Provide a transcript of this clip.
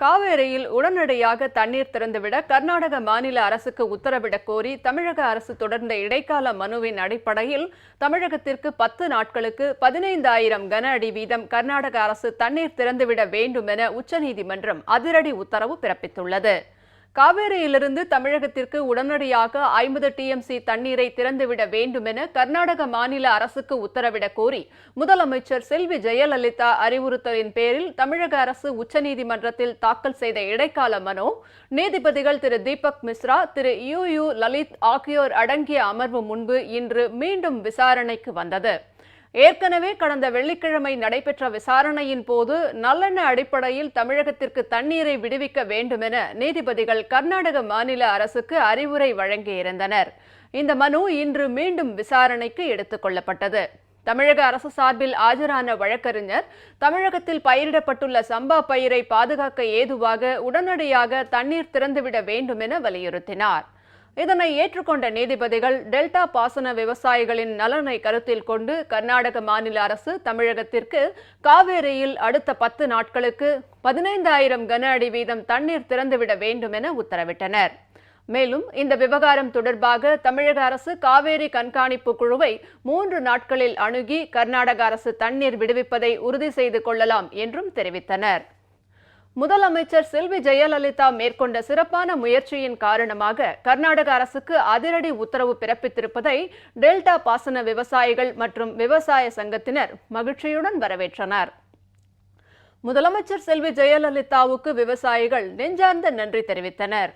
காவேரியில் உடனடியாக தண்ணீர் திறந்துவிட கர்நாடக மாநில அரசுக்கு உத்தரவிடக் கோரி தமிழக அரசு தொடர்ந்த இடைக்கால மனுவின் அடிப்படையில் தமிழகத்திற்கு பத்து நாட்களுக்கு பதினைந்தாயிரம் கன அடி வீதம் கர்நாடக அரசு தண்ணீர் திறந்துவிட வேண்டும் என உச்சநீதிமன்றம் அதிரடி உத்தரவு பிறப்பித்துள்ளது. காவேரியிலிருந்து தமிழகத்திற்கு உடனடியாக ஐம்பது டிஎம்சி தண்ணீரை திறந்துவிட வேண்டும் என கர்நாடக மாநில அரசுக்கு உத்தரவிடக் கோரி முதலமைச்சர் செல்வி ஜெயலலிதா அறிவுறுத்தலின் பேரில் தமிழக அரசு உச்சநீதிமன்றத்தில் தாக்கல் செய்த இடைக்கால மனு நீதிபதிகள் திரு தீபக் மிஸ்ரா திரு யு யு லலித் ஆகியோர் அடங்கிய அமர்வு முன்பு இன்று மீண்டும் விசாரணைக்கு வந்தது. ஏற்கனவே கடந்த வெள்ளிக்கிழமை நடைபெற்ற விசாரணையின் போது நல்லெண்ண அடிப்படையில் தமிழகத்திற்கு தண்ணீரை விடுவிக்க வேண்டுமென நீதிபதிகள் கர்நாடக மாநில அரசுக்கு அறிவுரை வழங்கியிருந்தனர். இந்த மனு இன்று மீண்டும் விசாரணைக்கு எடுத்துக் கொள்ளப்பட்டது. தமிழக அரசு சார்பில் ஆஜரான வழக்கறிஞர் தமிழகத்தில் பயிரிடப்பட்டுள்ள சம்பா பயிரை பாதுகாக்க ஏதுவாக உடனடியாக தண்ணீர் திறந்துவிட வேண்டும் என வலியுறுத்தினார். இதனை ஏற்றுக்கொண்ட நீதிபதிகள் டெல்டா பாசன விவசாயிகளின் நலனை கருத்தில் கொண்டு கர்நாடக மாநில அரசு தமிழகத்திற்கு காவேரியில் அடுத்த பத்து நாட்களுக்கு பதினைந்தாயிரம் கன அடி வீதம் தண்ணீர் திறந்துவிட வேண்டும் என உத்தரவிட்டனர். மேலும் இந்த விவகாரம் தொடர்பாக தமிழக அரசு காவேரி கண்காணிப்பு குழுவை மூன்று நாட்களில் அணுகி கர்நாடக அரசு தண்ணீர் விடுவிப்பதை உறுதி செய்து கொள்ளலாம் என்றும் தெரிவித்தனர். முதலமைச்சர் செல்வி ஜெயலலிதா மேற்கொண்ட சிறப்பான முயற்சியின் காரணமாக கர்நாடக அரசுக்கு அதிரடி உத்தரவு பிறப்பித்திருப்பதை டெல்டா பாசன விவசாயிகள் மற்றும் விவசாய சங்கத்தினர் மகிழ்ச்சியுடன் வரவேற்றனர். முதலமைச்சர் செல்வி ஜெயலலிதாவுக்கு விவசாயிகள் நெஞ்சார்ந்த நன்றி தெரிவித்தனர்.